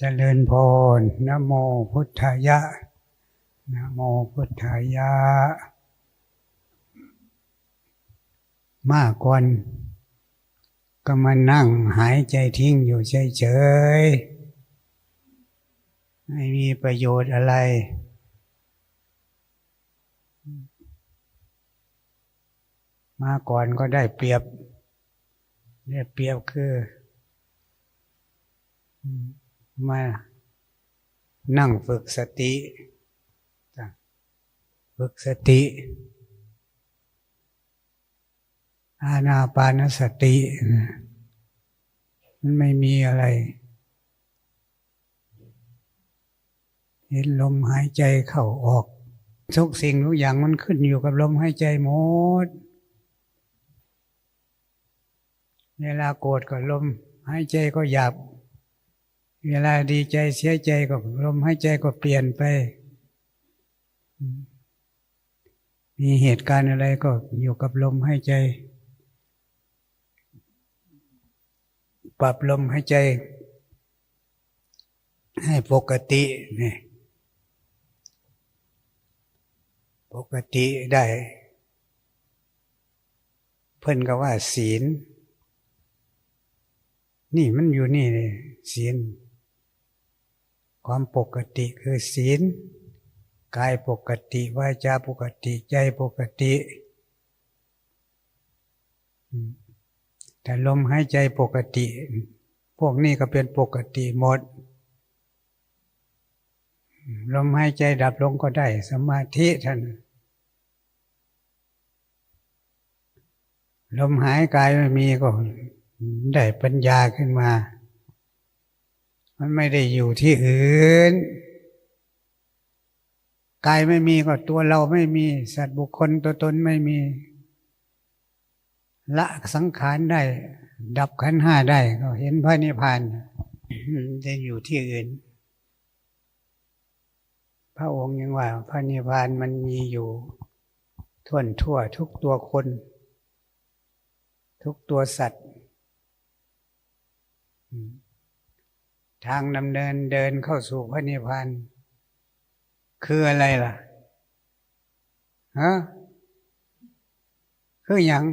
เจริญพรนะโมพุทธายะนะโมพุทธายะ มากกว่าก็มานั่งหายใจทิ้งอยู่เฉยๆไม่มีประโยชน์อะไร มาก่อนก็ได้เปรียบ ได้เปรียบคือ มานั่งฝึกสติฝึกสติ อาณาปานสติ มันไม่มีอะไร เห็นลมหายใจเข้าออก ทุกสิ่งทุกอย่างมันขึ้นอยู่กับลมหายใจหมด เวลาโกรธก็ลมหายใจก็หยาบ เวลาดีใจเสียใจก็ลมหายใจก็เปลี่ยนไป มีเหตุการณ์อะไรก็อยู่กับลมหายใจ ปรับลมหายใจ ให้ปกตินี่ปกติได้ เพิ่นก็ว่าศีล นี่มันอยู่นี่เลยศีล ความปกติคือศีลกายปกติวาจาปกติใจปกติแต่ลมหายใจปกติ พวกนี้ก็เป็นปกติหมด ลมหายใจดับลงก็ได้สมาธิท่านลมหายกายไม่มีก็ได้ปัญญาขึ้นมา มันไม่ได้อยู่ที่อื่นกายไม่มีก็ตัวเราไม่มี สัตว์บุคคลตัวตนไม่มี ละสังขารได้ ดับขันห้าได้ก็เห็นพระนิพพานจะอยู่ที่อื่น พระองค์ยังว่า พระนิพพานมันมีอยู่ทั่วทั่วทุกตัวคน ทุกตัวสัตว์ ทางดำเนินเดินเข้าสู่พระนิพพานคืออะไรล่ะฮะคืออย่าง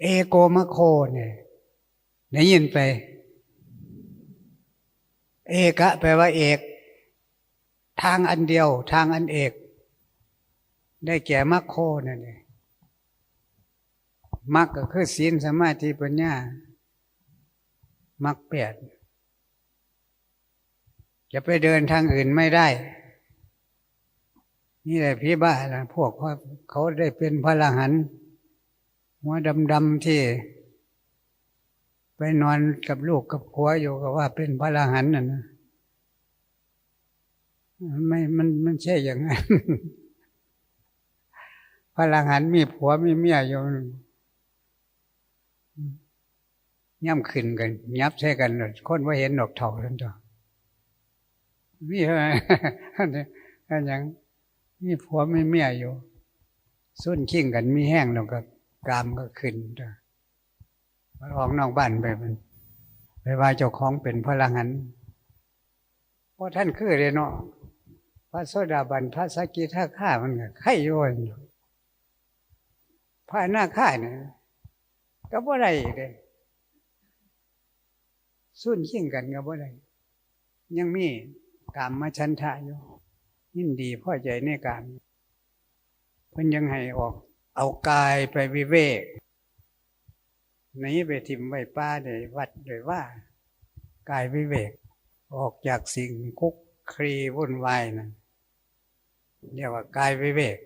เอโกมะโคเนี่ยได้ยินไป เอกะแปลว่าเอก ทางอันเดียว ทางอันเอก ได้แก่มะโคนั่นเอง มักก็คือศีลสมาธิปัญญา มักแปดจะไปเดินทางอื่นไม่ได้ นี่แหละพี่บ้าละพวกเขาเขาได้เป็นพระรหันหัวดำๆที่ ไปนอนกับลูกกับผัวอยู่ก็ว่าเป็นพระรหันน่ะนะไม่มันมันใช่อย่างนั้นพระรหันมีผัวมีเมียอยู่ ย่ำขึ้นกัน ยับใช่กันคนว่าเห็นดอกเถาท่านจ้ะมีอะไรอันยังมีผัวไม่เมียอยู่สุนขิ้งกันมีแห้งแล้วก็กามก็ขึ้นจ้ะมาออกนอกบ้านไปมันไปว่าเจ้าของเป็นพลังหันเพราะท่านคือเลยเนาะพระโสดาบันพระสกิทาข้ามันก็ไข่โยนพระหน้าข้าเนี่ย ก็บ่ได้เลยสุ่นขิ้งกันก็บ่ได้ยังมีกามมาชันทะอยู่ยินดีพ่อใจในการเพิ่นยังให้ออก เอากายไปวิเวกนี้ไปทิมไว้ป้าในวัดเลยว่า กายวิเวก ออกจากสิ่งคุกครีวุ่นวายนะเรียกว่ากายวิเวก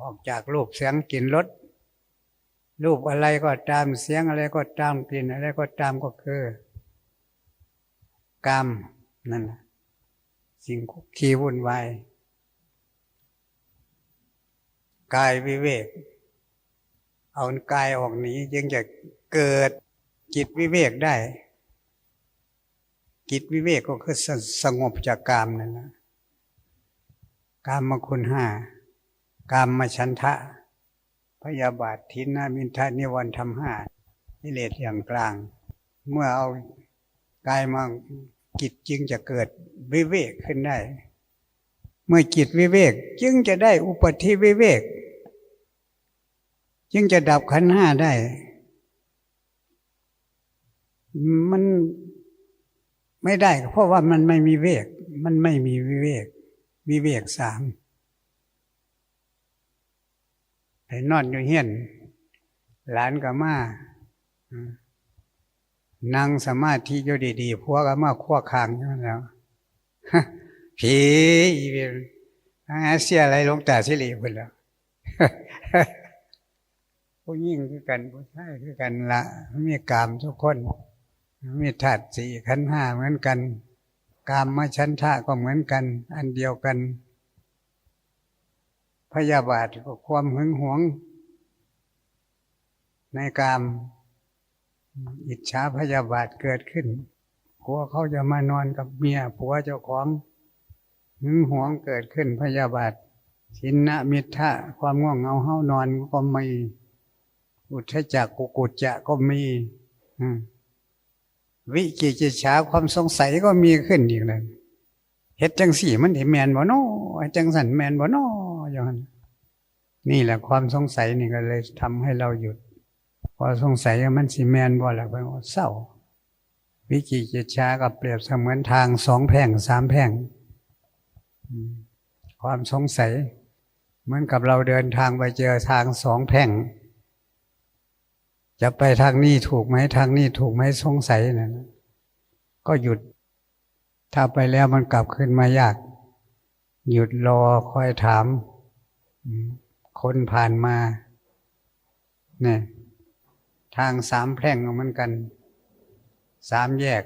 ออกจากรูปเสียงกลิ่นรส รูปอะไรก็ตามเสียงอะไรก็ตามกลิ่นอะไรก็ตามก็คือ กรรมนั่นแหละสิ่งคุกคีวุ่นวายกายวิเวก เอากายออกหนี้ยังจะเกิดจิตวิเวกได้ จิตวิเวกก็คือสสงบจากกามนั่นนะกามมาคุณห้ากามมาชันทะ พยาบาททินนามินทานิวรณ์ทำห้ากิเลสอย่างกลาง เมื่อเอากายมาจิตจึงจะเกิดวิเวกขึ้นได้ เมื่อจิตวิเวกจึงจะได้อุปธิวิเวก จึงจะดับขันห้าได้ มันไม่ได้เพราะว่ามันไม่มีเวก มันไม่มีวิเวก วิเวกสาม ไอ้นอนอยู่เฮียน หลานก็มานั่งสมาธิอยู่ดีๆพวกก็มาขั้วคางอยู่แล้วผีอีเวนเสียอะไรลงตาสิริพุ่นแล้วผู้ยิ่งคือกันผู้ชายคือกันละมีกามทุกคน มีธาตุสี่ขันห้าเหมือนกัน กามมาชั้นทะก็เหมือนกัน อันเดียวกัน พยาบาทก็ความหึงหวง ในกามอิจฉาพยาบาทเกิดขึ้นผัวเขาจะมานอนกับเมียผัวเจ้าของหึงหวงเกิดขึ้นพยาบาทชินนะมิทะความง่วงเงาเฮานอนก็มีอุทธจักกุกุจจะก็มีวิกิจิฉาความสงสัยก็มีขึ้นอีกเลยเฮ็ดจังสี่มันเห็นแมนบ่นอจังสันแมนบ่นอ อย่างนั้นนี่แหละความสงสัยนี่ก็เลยทำให้เราหยุด พอสงสัยมันสีแมนบ่และไปเศร้า วิกิจิจฉาก็เปรียบเสมือนทางสองแพ่งสามแพ่ง ความสงสัย เหมือนกับเราเดินทางไปเจอทางสองแพ่ง จะไปทางนี้ถูกไหมทางนี้ถูกไหมสงสัยนะก็หยุด ถ้าไปแล้วมันกลับขึ้นมายาก หยุดรอคอยถาม คนผ่านมาเนี่ยทางสามแพร่งเหมือนกัน สามแยก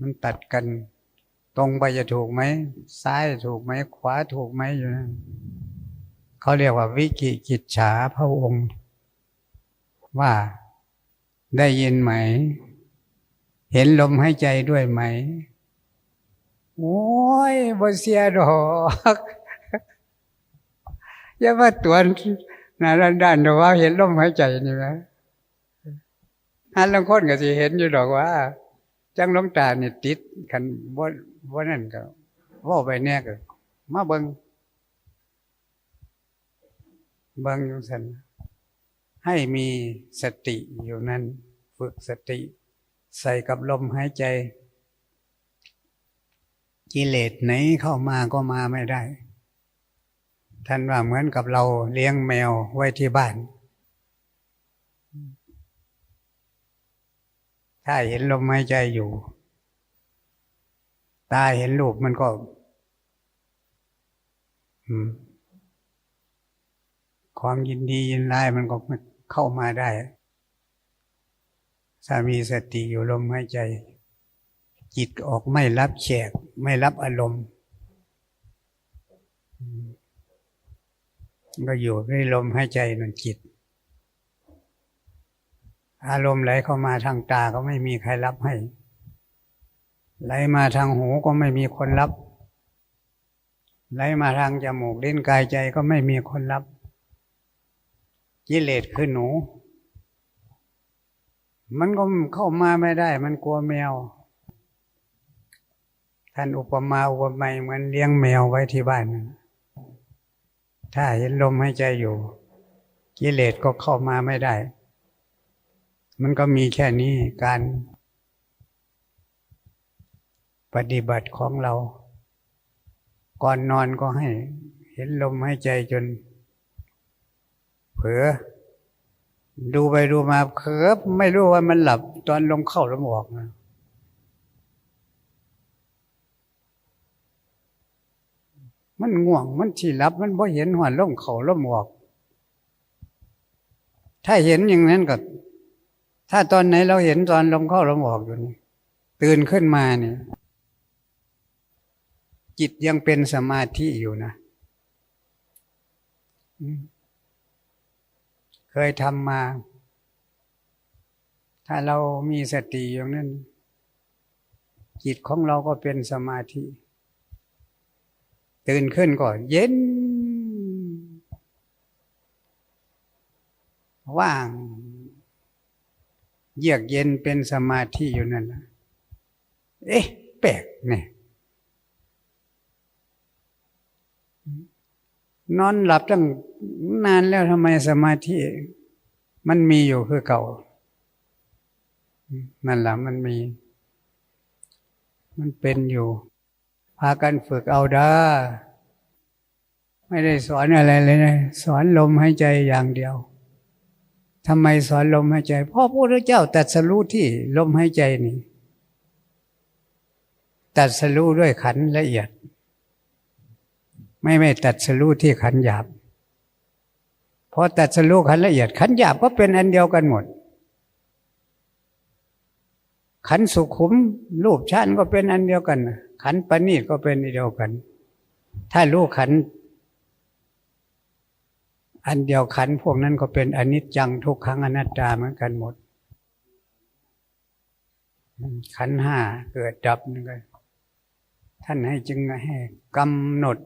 มันตัดกัน ตรงไปจะถูกไหม ซ้ายถูกไหม ขวาถูกไหมอยู่นะเขาเรียกว่าวิกิกิจฉาพระองค์ ว่าได้ยินไหม เห็นลมหายใจด้วยไหม โอ้ยบเสียดอกอย่ามาตัวนาด้านด้านดอว่าเห็นลมหายใจนี่ไหมฮันลังคนก็จะเห็นอยู่ดอกว่า จังลงตาเนี่ยติดกันบ่บ่นั่นก็ว่าไปแน่ก็มาเบิงเบิงอยู่สันให้มีสติอยู่นั้น ฝึกสติ ใส่กับลมหายใจ กิเลสไหนเข้ามาก็มาไม่ได้ ท่านว่าเหมือนกับเราเลี้ยงแมวไว้ที่บ้าน ถ้าเห็นลมหายใจอยู่ ตาเห็นรูปมันก็ความยินดียินร้ายมันก็เข้ามาได้ ถ้ามีสติอยู่ลมหายใจ จิตออกไม่รับแฉกไม่รับอารมณ์ก็อยู่ในลมหายใจนั่นจิต อารมณ์ไหลเข้ามาทางตาก็ไม่มีใครรับให้ ไหลมาทางหูก็ไม่มีคนรับ ไหลมาทางจมูกลิ้นกายใจก็ไม่มีคนรับกิเลสคือหนู มันก็เข้ามาไม่ได้ มันกลัวแมว ท่านอุปมาอุปไมยเหมือนเลี้ยงแมวไว้ที่บ้าน ถ้าเห็นลมหายใจอยู่ กิเลสก็เข้ามาไม่ได้ มันก็มีแค่นี้การปฏิบัติของเรา ก่อนนอนก็ให้ เห็นลมหายใจจน เผลอดูไปดูมาเผลอไม่รู้ว่ามันหลับ ตอนลมเข้าลมออกนะ มันง่วงมันที่รับมันพอเห็นหัวลมเข่าลมออก ถ้าเห็นอย่างนั้นก็ ถ้าตอนไหนเราเห็นตอนลมเข้าลมออกอยู่นี่ตื่นขึ้นมาเนี่ยจิตยังเป็นสมาธิอยู่นะ เคยทำมา ถ้าเรามีสติอย่างนั้น จิตของเราก็เป็นสมาธิ ตื่นขึ้นก่อนเย็น ว่าง เยือกเย็นเป็นสมาธิอยู่นั่นนะเอ๊ะ แปลกเนี่ยนอนหลับตั้งนานแล้วทำไมสมาธิ มันมีอยู่คือเก่า นั่นแหละมันมี มันเป็นอยู่ พากันฝึกเอาด้าไม่ได้สอนอะไรเลยนะสอนลมหายใจอย่างเดียวทำไมสอนลมหายใจเพราะพระพุทธเจ้าตัดสรู้ที่ลมหายใจนี่ตัดสรู้ด้วยขันละเอียด ไม่ไม่ตัดสรู้ที่ขันหยาบพอตัดสรู้ขันละเอียด ขันหยาบก็เป็นอันเดียวกันหมด ขันสุขุมรูปชั้นก็เป็นอันเดียวกัน ขันปณีตก็เป็นเดียวกัน ถ้ารู้ขัน อันเดียวขันพวกนั้นก็เป็นอนิจจังทุกขังอนัตตาเหมือนกันหมด ขันห้าเกิดดับนึงกันท่านให้จึงให้กำหนด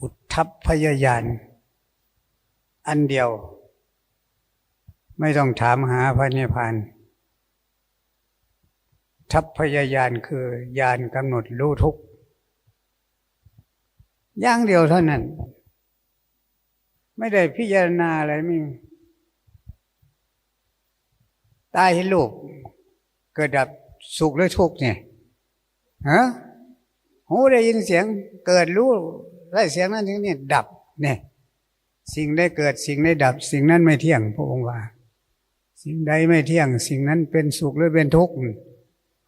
อุทธัพพยายานอันเดียว ไม่ต้องถามหาพระนิพพาน ทัพพยายานคือยานกำหนดรู้ทุกอย่างเดียวเท่านั้น ไม่ได้พิจารณาอะไรไม่ตายให้ลูกเกิดดับสุขหรือทุกข์เนี่ยฮะหูได้ยินเสียงเกิดรู้ได้เสียงนั้นถึงนี่ดับเนี่ยสิ่งได้เกิดสิ่งได้ดับ สิ่งนั้นไม่เที่ยงพระองค์ว่า สิ่งใดไม่เที่ยง สิ่งนั้นเป็นสุขหรือเป็นทุกข์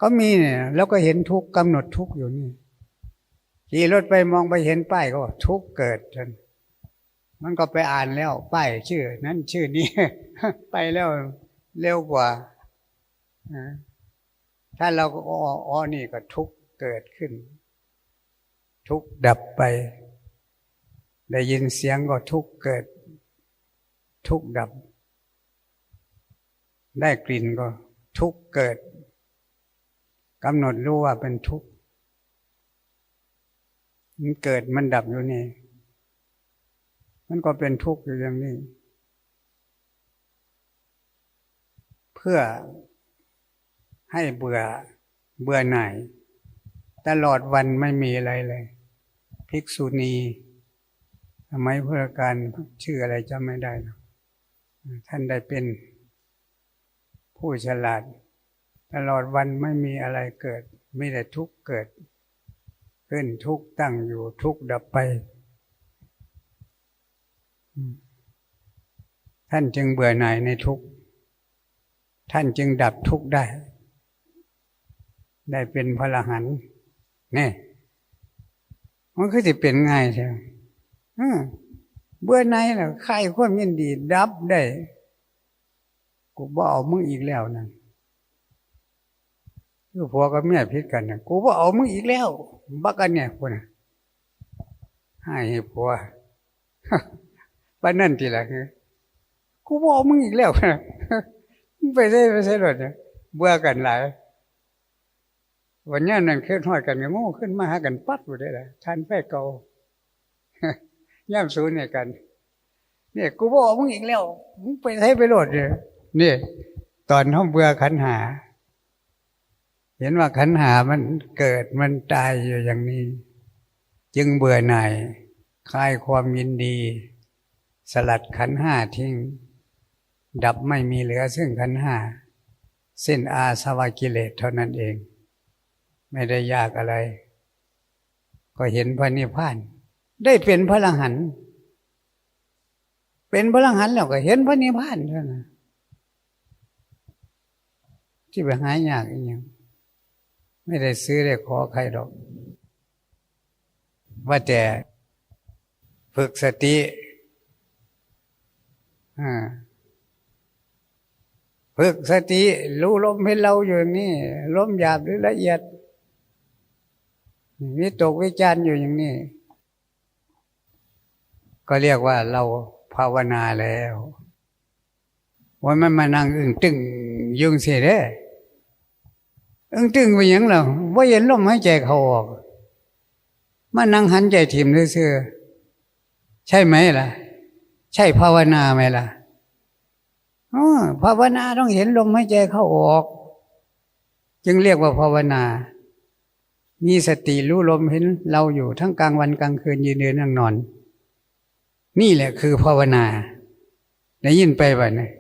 ก็มีเนี่ยแล้วก็เห็นทุกกำหนดทุกอยู่นี่ขี่รถไปมองไปเห็นป้ายก็ทุกเกิดจนมันก็ไปอ่านแล้วป้ายชื่อ นั้นชื่อนี้ ไปแล้วเร็วกว่าถ้าเราก็อ๋ออ๋อนี่ก็ทุกเกิดขึ้น ทุกดับไป ได้ยินเสียงก็ทุกเกิด ทุกดับ ได้กลิ่นก็ทุกเกิด กำหนดรู้ว่าเป็นทุกข์มันเกิดมันดับอยู่นี่ มันก็เป็นทุกข์อยู่อย่างนี้ เพื่อให้เบื่อเบื่อหน่ายตลอดวันไม่มีอะไรเลย ภิกษุณีทำไมเพื่อการชื่ออะไรจำไม่ได้ ท่านได้เป็นผู้ฉลาด ตลอดวันไม่มีอะไรเกิดมีแต่ทุกข์เกิด ขึ้นทุกข์ตั้งอยู่ทุกข์ดับไป ท่านจึงเบื่อหน่ายในทุกข์ท่านจึงดับทุกข์ได้ ได้เป็นพระหันนี่มันคือจะเป็นง่ายใช่ไหมเบื่อหน่ายแล้วใครความยินดี ดับได้ กูบอามึงอีกแล้วนั่น คือผัวกับเมียพิดกันนะกูบ่เอามึงอีกแล้ว บักกันเนี่ยคนให้ผัวป้านนั่นทีละคือกูบอกมึงอีกแล้วนะไปได้ไปใช่หรอเนี่ยเบื่อกันหลายวันนี้นั่นขึ้นหอยกันก็โง่ขึ้นมาหากันปัดอยู่ได้เลยท่านแพ้เกาย่ำสูนเนี่ยกัน เนี่ยกูบอกมึงอีกแล้วมึงไปใช้ไปโหลดเนี่ยนี่ตอนห้องเบื่อขันหา เห็นว่าขันหามันเกิดมันตายอยู่อย่างนี้ จึงเบื่อหน่ายคลายความยินดี สลัดขันห้าทิ้ง ดับไม่มีเหลือซึ่งขันห้าเส้นอาสวะกิเลสเท่านั้นเอง ไม่ได้ยากอะไร ก็เห็นพระนิพพาน ได้เป็นพระลังหันเป็นพระลังหันแล้วก็เห็นพระนิพพานเท่านั้นที่ไปหายากอีกอย่าง ไม่ได้ซื้อได้ขอใครหรอก ว่าแต่ฝึกสติฝึกสติรู้ลมให้เราอยู่นี่ลมหยาบหรือละเอียดวิตกวิจารณ์อยู่อย่างนี้ ก็เรียกว่าเราภาวนาแล้วว่ามันมานั่งอึ้งตึงยุ่งเสียเด้ เอึ้งตึงไปอย่างเราว่าเห็นลมหายใจเขาออกมานั่งหันใจถิ่มเสื่อใช่ไหมล่ะ ใช่ภาวนาไหมล่ะออภาวนาต้องเห็นลมหายใจเข้าออก จึงเรียกว่าภาวนา มีสติรู้ลมเห็นเราอยู่ทั้งกลางวันกลางคืนยืนเดินนั่งนอน นี่แหละคือภาวนาได้ยินไปบ่เนี่ย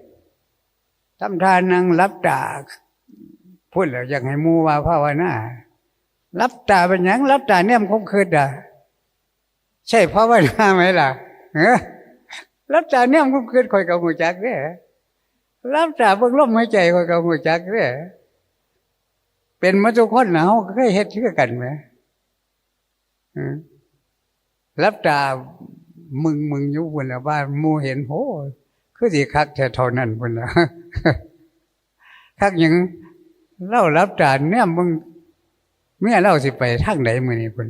ทำทานนั่งรับตา พูดแล้วอยากให้มูว่าภาวนารับตาเป็นยังรับตาเนี่ยมันคงคืนอะใช่ภาวนาไหมล่ะเออรับตาเนี่ยมันคงคืนคอยกับหูจักเด้อรับตาเบิ่งลมหายใจคอยกับหูจักเด้อเป็นมาทุกคนนะเฮาเคยเฮ็ดคือกันไหมรับตามึงมึงยู่บนละบ้านมูเห็นโหคือสิคักแค่เท่านั้นพุ่นละคักยัง เล่ารับตาเนี่ยมึงเมื่อเล่าสิไปทางไหนมือนี้พุ่น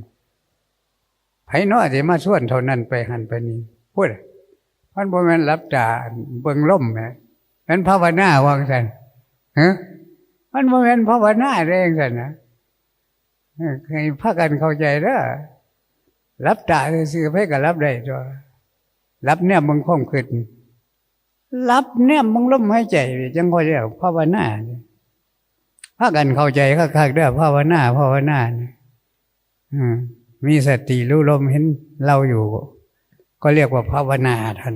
ไผนาะสิมาชวนเท่านั้นไปหันไปนี่พูดมันบ่แม่นรับตาเบิ่งล่มแหมนั้นภาวนาว่างซั่นฮะมันบ่แม่นภาวนาได้จังซั่นนะเออให้พากันเข้าใจเด้อรับตาซื่อๆไปก็รับได้ตัวรับเนี่ยมึงคมขึ้นรับเนี่ยมึงลมหายใจจังคอยเรียกภาวนาเพากันเข้าใจคักๆเด้อภาวนาภาวนาเนี่ยอืมีสติรู้ลมเห็นเราอยู่ ก็เรียกว่าภาวนาท่าน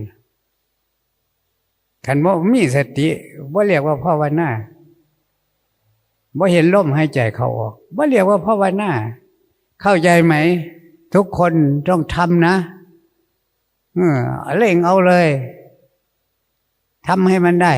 ขันว่ามีสติว่าเรียกว่าภาวนาว่าเห็นลมหายใจเข้าออกว่าเรียกว่าภาวนาเข้าใจไหม ทุกคนต้องทำนะเออเล่งเอาเลยทำให้มันได้